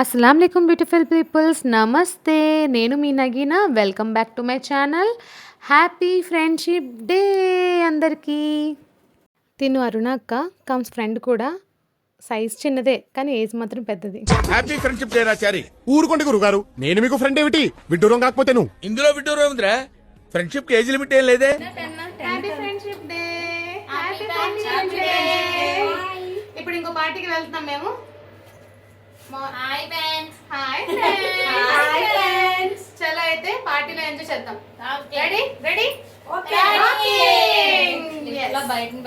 అస్సలం అయికం beautiful peoples నమస్తే నేను మీ Nagina welcome back to my channel happy friendship day అందరికీ తిను అరుణ అక్క. కమ్స్ ఫ్రెండ్ కూడా. సైజ్ చిన్నదే కానీ ఏజ్ మాత్రం పెద్దది. హ్యాపీ ఫ్రెండ్షిప్ డే రాచారి. ఊరుకోండి గురుగారు. నేను మీకు ఫ్రెండ్ ఏమిటి? విడ్డూరం కాకపోతే నువ్వు ఇందులో విడ్డూరం ఉందిరా. ఫ్రెండ్షిప్కి ఏజ్ లిమిట్ ఏం లేదే. Happy friendship day happy friendship day ఇప్పుడు ఇంకో పార్టీకి వెళ్తున్నాం మేము. Hi friends hi hi friends చలో అయితే పార్టీలో ఎంజాయ్ చేద్దాం? ఓకే రెడీ రెడీ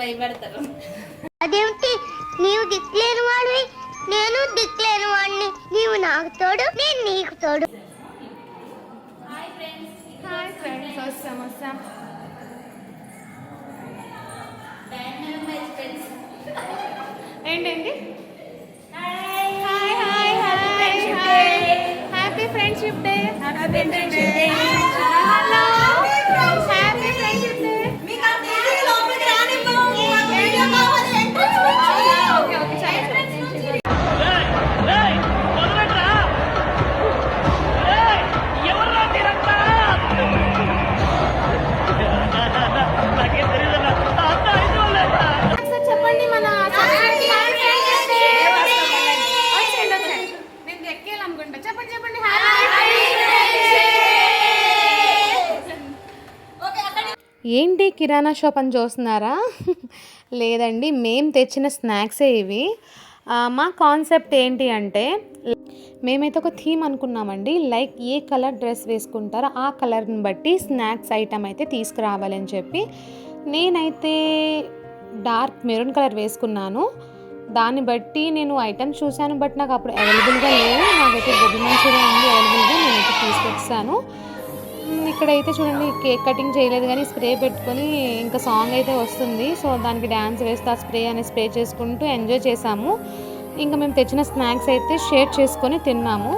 భయపెడతారు. అదేమిటి? నీవు దిక్కులేని వాడివి? నేను దిక్కులేని వాడిని. నీవు నాకు తోడు నేను నీకు తోడు. హాయ్ ఫ్రెండ్స్ వస్తాం వస్తాం ఏంటండి? ఫ్రెండ్షిప్ డే ఏంటి కిరాణా షాప్ అని చూస్తున్నారా? లేదండి మేము తెచ్చిన స్నాక్సే ఇవి. మా కాన్సెప్ట్ ఏంటి అంటే మేమైతే ఒక థీమ్ అనుకున్నామండి లైక్ ఏ కలర్ డ్రెస్ వేసుకుంటారో ఆ కలర్ని బట్టి స్నాక్స్ ఐటమ్ అయితే తీసుకురావాలని చెప్పి. నేనైతే డార్క్ మెరూన్ కలర్ వేసుకున్నాను. దాన్ని బట్టి నేను ఐటమ్స్ చూశాను బట్ నాకు అప్పుడు అవైలబుల్గా లేవు. నాకైతే గోబీ మంచూరియా ఉంది అవైలబుల్గా నేనైతే తీసుకొచ్చాను. ఇక్కడైతే చూడండి కేక్ కటింగ్ చేయలేదు కానీ స్ప్రే పెట్టుకొని ఇంకా సాంగ్ అయితే వస్తుంది. సో దానికి డ్యాన్స్ వేస్తే ఆ స్ప్రే అనే స్ప్రే చేసుకుంటూ ఎంజాయ్ చేసాము. ఇంకా మేము తెచ్చిన స్నాక్స్ అయితే షేర్ చేసుకొని తిన్నాము.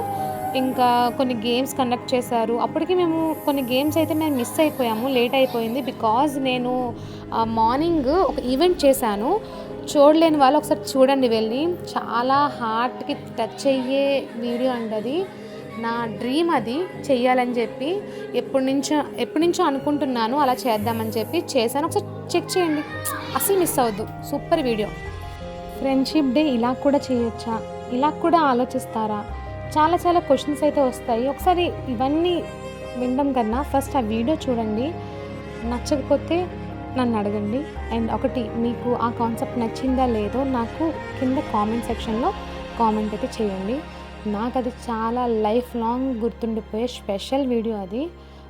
ఇంకా కొన్ని గేమ్స్ కండక్ట్ చేశారు. అప్పటికి మేము కొన్ని గేమ్స్ అయితే మేము మిస్ అయిపోయాము లేట్ అయిపోయింది. బికాజ్ నేను మార్నింగ్ ఒక ఈవెంట్ చేశాను. చూడలేని వాళ్ళు ఒకసారి చూడండి వెళ్ళి. చాలా హార్ట్కి టచ్ అయ్యే వీడియో అండి అది. నా డ్రీమ్ అది చెయ్యాలని చెప్పి ఎప్పటి నుంచో ఎప్పటి నుంచో అనుకుంటున్నాను అలా చేద్దామని చెప్పి చేశాను. ఒకసారి చెక్ చేయండి. అసలు మిస్ అవ్వద్దు. Super video. ఫ్రెండ్షిప్ డే ఇలా కూడా చేయొచ్చా? ఇలా కూడా ఆలోచిస్తారా? చాలా చాలా క్వశ్చన్స్ అయితే వస్తాయి. ఒకసారి ఇవన్నీ వినడం కన్నా ఫస్ట్ ఆ వీడియో చూడండి. నచ్చకపోతే నన్ను అడగండి. అండ్ ఒకటి మీకు ఆ కాన్సెప్ట్ నచ్చిందా లేదో నాకు కింద కామెంట్ సెక్షన్లో కామెంట్ అయితే చేయండి. నాకు అది చాలా లైఫ్ లాంగ్ గుర్తుండిపోయే స్పెషల్ వీడియో అది.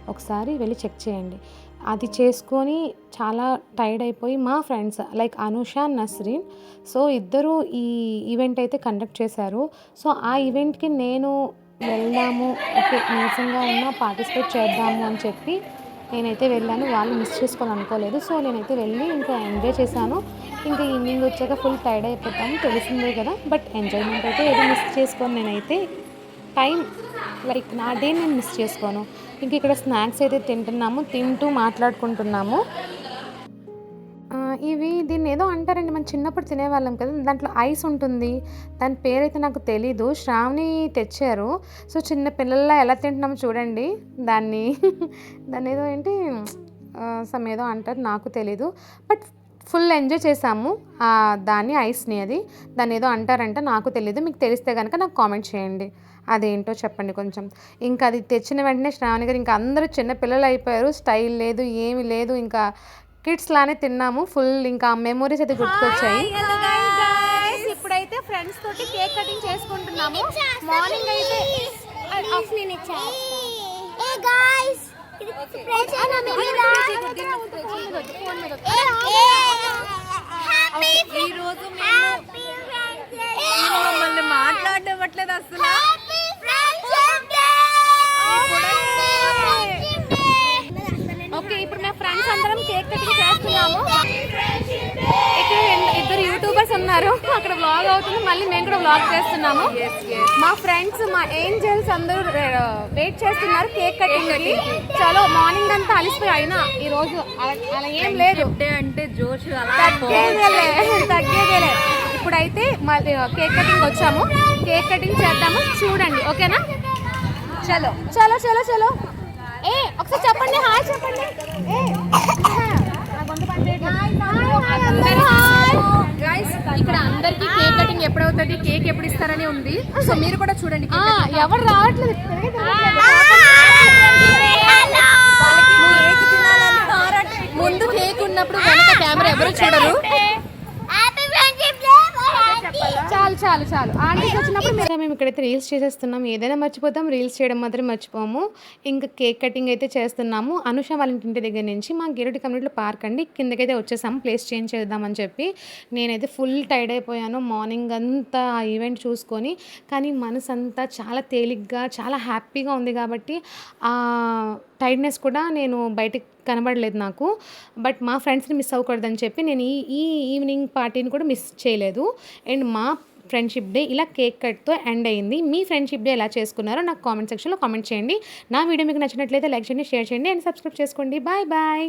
ఒకసారి వెళ్ళి చెక్ చేయండి. అది చేసుకొని చాలా టైర్డ్ అయిపోయి మా friends like Anusha Nasreen so ఇద్దరు ఈ ఈవెంట్ అయితే కండక్ట్ చేశారు. సో ఆ ఈవెంట్కి నేను వెళ్దాము ఓకే నీరసంగా ఉన్నా పార్టిసిపేట్ చేద్దాము అని చెప్పి నేనైతే వెళ్ళాను వాళ్ళు మిస్ చేసుకోవాలి అనుకోలేదు సో నేనైతే వెళ్ళి ఇంకా ఎంజాయ్ చేశాను. ఇంకా ఈవినింగ్ వచ్చాక ఫుల్ టైర్డ్ అయిపోతాము తెలిసిందే కదా. బట్ ఎంజాయ్మెంట్ అయితే ఏదో మిస్ చేసుకోను నేనైతే. టైం లైక్ నా డే నేను మిస్ చేసుకోను. ఇంక ఇక్కడ స్నాక్స్ అయితే తింటున్నాము తింటూ మాట్లాడుకుంటున్నాము. ఇవి దీన్ని ఏదో అంటారండి. మనం చిన్నప్పుడు తినేవాళ్ళం కదా దాంట్లో ఐస్ ఉంటుంది. దాని పేరైతే నాకు తెలీదు. శ్రావణి తెచ్చారు. సో చిన్న పిల్లల్లా ఎలా తింటున్నామో చూడండి. దాన్ని దాన్ని ఏదో ఏంటి సమ్ ఏదో అంటారు. నాకు తెలీదు. బట్ ఫుల్ ఎంజాయ్ చేసాము దాన్ని ఐస్ని అది. దాన్ని ఏదో అంటారంట నాకు తెలీదు. మీకు తెలిస్తే కనుక నాకు కామెంట్ చేయండి. అదేంటో చెప్పండి కొంచెం. ఇంకా అది తెచ్చిన వెంటనే శ్రావణి గారు ఇంకా అందరూ చిన్నపిల్లలు అయిపోయారు. స్టైల్ లేదు ఏమి లేదు. ఇంకా కిడ్స్ లానే తిన్నాము. ఫుల్ ఇంకా మెమోరీస్ అయితే గుర్తుకొచ్చాయి. ఇప్పుడైతే ఫ్రెండ్స్ తోటి కేక్ కటింగ్ చేసుకుంటున్నాము. మార్నింగ్ అయితే ఏ గాయ్స్ ఈ రోజు మమ్మల్ని మాట్లాడవట్లేదు అసలు ఓకే ఇప్పుడు మేము ఫ్రెండ్స్ అందరం కేక్ కటింగ్ చేస్తున్నాము. ఇక్కడ ఇద్దరు యూట్యూబర్స్ ఉన్నారు. అక్కడ వ్లాగ్ అవుతుంది. మళ్ళీ మేము కూడా వ్లాగ్ చేస్తున్నాము. మా ఫ్రెండ్స్ మా ఏంజల్స్ అందరూ వెయిట్ చేస్తున్నారు కేక్ కటింగ్ చలో మార్నింగ్ అంతా అలిసిపోయి అయినా ఈ రోజు అలా ఏం లేదు. అంటే జోష్ తగ్గేదేలే తగ్గేదేలే. ఇప్పుడైతే మళ్ళీ కేక్ కటింగ్ వచ్చాము. కేక్ కటింగ్ చేద్దాము. చూడండి ఓకేనా? చలో చలో చలో చలో. ఏ ఒకసారి చెప్పండి. హాయ్ చెప్పండి. ఏ, ఇక్కడ అందరికి కేక్ కటింగ్ ఎప్పుడు అవుతుంది కేక్ ఎప్పుడు ఇస్తారని ఉంది. సో మీరు కూడా చూడండి ఎవరు రావట్లేదు. ముందు కేక్ ఉన్నప్పుడు కెమెరా ఎవరు చూడరు హ్యాపీ ఫ్రెండ్షిప్ డే చాలు చాలు. ఆంటీస్ వచ్చినప్పుడు మేము మేము ఇక్కడైతే రీల్స్ చేసేస్తున్నాం. ఏదైనా మర్చిపోతాం రీల్స్ చేయడం మాత్రం మర్చిపోము. ఇంకా కేక్ కటింగ్ అయితే చేస్తున్నాము. అనుష వాళ్ళ ఇంటి దగ్గర నుంచి మా గిరటి కమ్యూనిటీలో పార్క్ అండి. కిందకైతే వచ్చేసాము ప్లేస్ చేంజ్ చేద్దామని చెప్పి. నేనైతే ఫుల్ టైర్డ్ అయిపోయాను మార్నింగ్ అంతా ఆ ఈవెంట్ చూసుకొని. కానీ మనసు అంతా చాలా తేలిగ్గా చాలా హ్యాపీగా ఉంది కాబట్టి ఆ టైర్డ్నెస్ కూడా నేను బయటికి కనబడలేదు నాకు. బట్ మా ఫ్రెండ్స్ని మిస్ అవ్వకూడదని చెప్పి నేను ఈ ఈ ఈవినింగ్ పార్టీని కూడా మిస్ చేయలేదు. అండ్ మా ఫ్రెండ్షిప్ డే ఇలా కేక్ కట్తో ఎండ్ అయింది. మీ ఫ్రెండ్షిప్ డే ఎలా చేసుకున్నారో నాకు కామెంట్ సెక్షన్లో కామెంట్ చేయండి. నా వీడియో మీకు నచ్చినట్లయితే లైక్ చేయండి షేర్ చేయండి అండ్ సబ్స్క్రైబ్ చేసుకోండి. Bye bye.